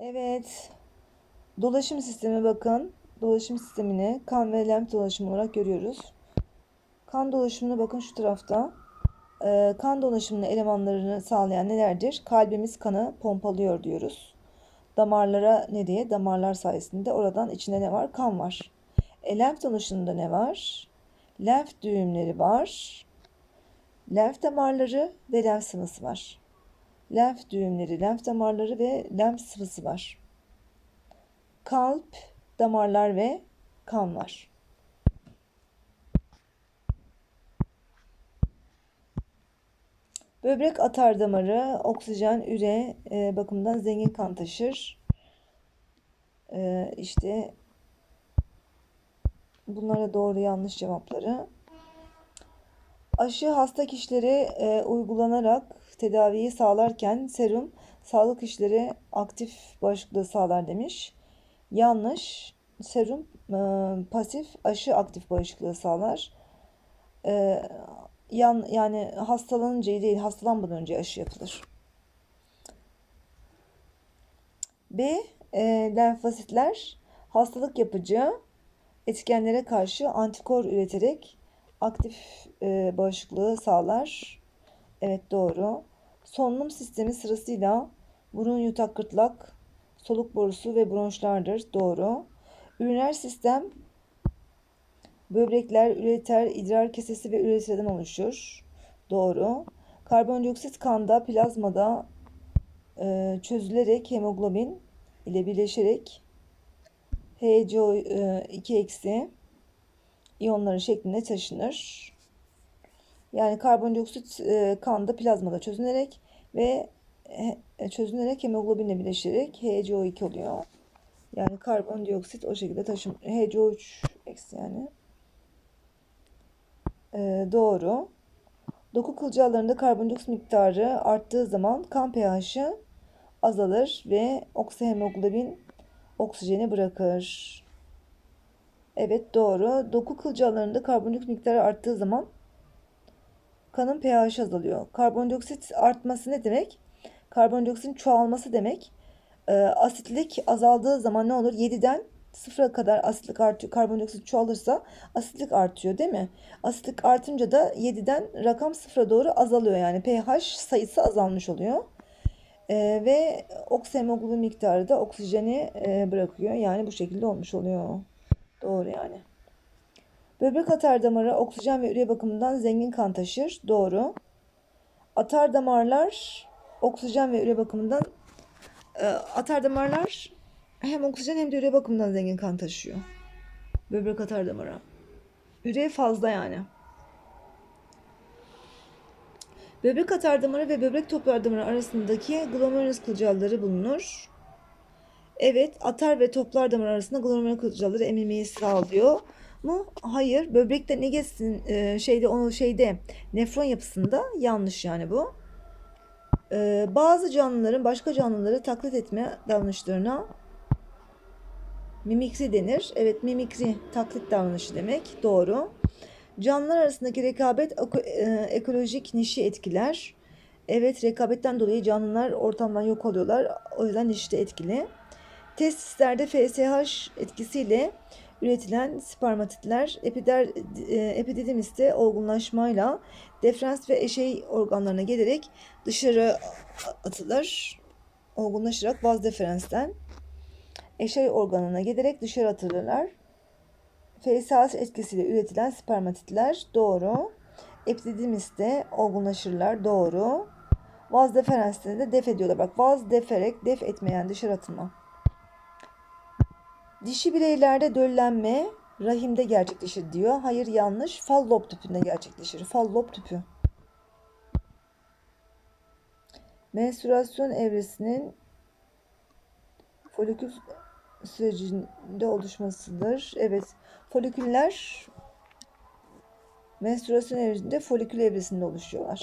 Evet. Dolaşım sistemi bakın. Dolaşım sistemini kan ve lenf dolaşımı olarak görüyoruz. Kan dolaşımına bakın şu tarafta. Ee, kan dolaşımının elemanlarını sağlayan nelerdir? Kalbimiz kanı pompalıyor diyoruz. Damarlara ne diye? Damarlar sayesinde oradan içinde ne var? Kan var. E, lenf dolaşımında ne var? Lenf düğümleri var. Lenf damarları ve lenf sıvısı var. Lenf düğümleri, lenf damarları ve lenf sıvısı var. Kalp, damarlar ve kan var. Böbrek atar damarı, oksijen, üre e, bakımından zengin kan taşır. E, işte bunlara doğru yanlış cevapları. Aşı hasta kişilere e, uygulanarak tedaviyi sağlarken serum sağlık işleri aktif bağışıklığı sağlar demiş. Yanlış. Serum e, pasif, aşı aktif bağışıklığı sağlar. E, yan yani hastalanınca değil, hastalanmadan önce aşı yapılır. B. E, lenfositler hastalık yapıcı etkenlere karşı antikor üreterek aktif e, bağışıklığı sağlar. Evet doğru. Solunum sistemi sırasıyla burun, yutak, gırtlak, soluk borusu ve bronşlardır. Doğru. Üriner sistem böbrekler, üreter, idrar kesesi ve üreterden oluşur. Doğru. Karbondioksit kanda, plazmada e, çözülerek hemoglobin ile birleşerek HCO2 eksi iyonları şeklinde taşınır. Yani karbondioksit e, kanda plazmada çözünerek ve e, çözünerek hemoglobinle birleşerek HCO2 oluyor. Yani karbondioksit o şekilde taşım HCO3 eksi yani. E, doğru. Doku kılcallarında karbondioksit miktarı arttığı zaman kan pH'i azalır ve oksihemoglobin oksijeni bırakır. Evet doğru. Doku kılcallarında karbondioksit miktarı arttığı zaman kanın pH azalıyor. Karbondioksit artması ne demek? Karbondioksitin çoğalması demek. E, asitlik azaldığı zaman ne olur? 7'den sıfıra kadar asitlik artıyor. Karbondioksit çoğalırsa asitlik artıyor değil mi? Asitlik artınca da 7'den rakam sıfıra doğru azalıyor. Yani pH sayısı azalmış oluyor. E, ve oksihemoglobin miktarı da oksijeni e, bırakıyor. Yani bu şekilde olmuş oluyor. Doğru yani. Böbrek atar damarı oksijen ve üre bakımından zengin kan taşır. Doğru. Atar damarlar oksijen ve üre bakımından e, atar damarlar hem oksijen hem de üre bakımından zengin kan taşıyor. Böbrek atar damarı. Üre fazla yani. Böbrek atar damarı ve böbrek toplar damarı arasındaki glomerulus kılcalları bulunur. Evet, atar ve toplar damar arasında glomerulus kılcalları emimeyi sağlıyor mu? Hayır. Böbrekte ne geçsin e, şeyde onu şeyde nefron yapısında yanlış yani bu. E, bazı canlıların başka canlıları taklit etme davranışlarına mimikri denir. Evet, mimikri taklit davranışı demek. Doğru. Canlılar arasındaki rekabet e, ekolojik nişi etkiler. Evet, rekabetten dolayı canlılar ortamdan yok oluyorlar. O yüzden nişi etkili. Testislerde FSH etkisiyle üretilen spermatitler epider, e, epididimiste olgunlaşmayla deferens ve eşey organlarına gelerek dışarı atılır. Olgunlaşarak vaz deferensten eşey organına gelerek dışarı atılırlar. FSH etkisiyle üretilen spermatitler doğru. Epididimiste olgunlaşırlar doğru. Vaz deferenste de def ediyorlar. Bak vaz deferek def etmeyen dışarı atılma. Dişi bireylerde döllenme rahimde gerçekleşir diyor. Hayır yanlış. Fallop tüpünde gerçekleşir. Fallop tüpü. Menstruasyon evresinin folikül sürecinde oluşmasıdır. Evet. Foliküller menstruasyon evresinde folikül evresinde oluşuyorlar.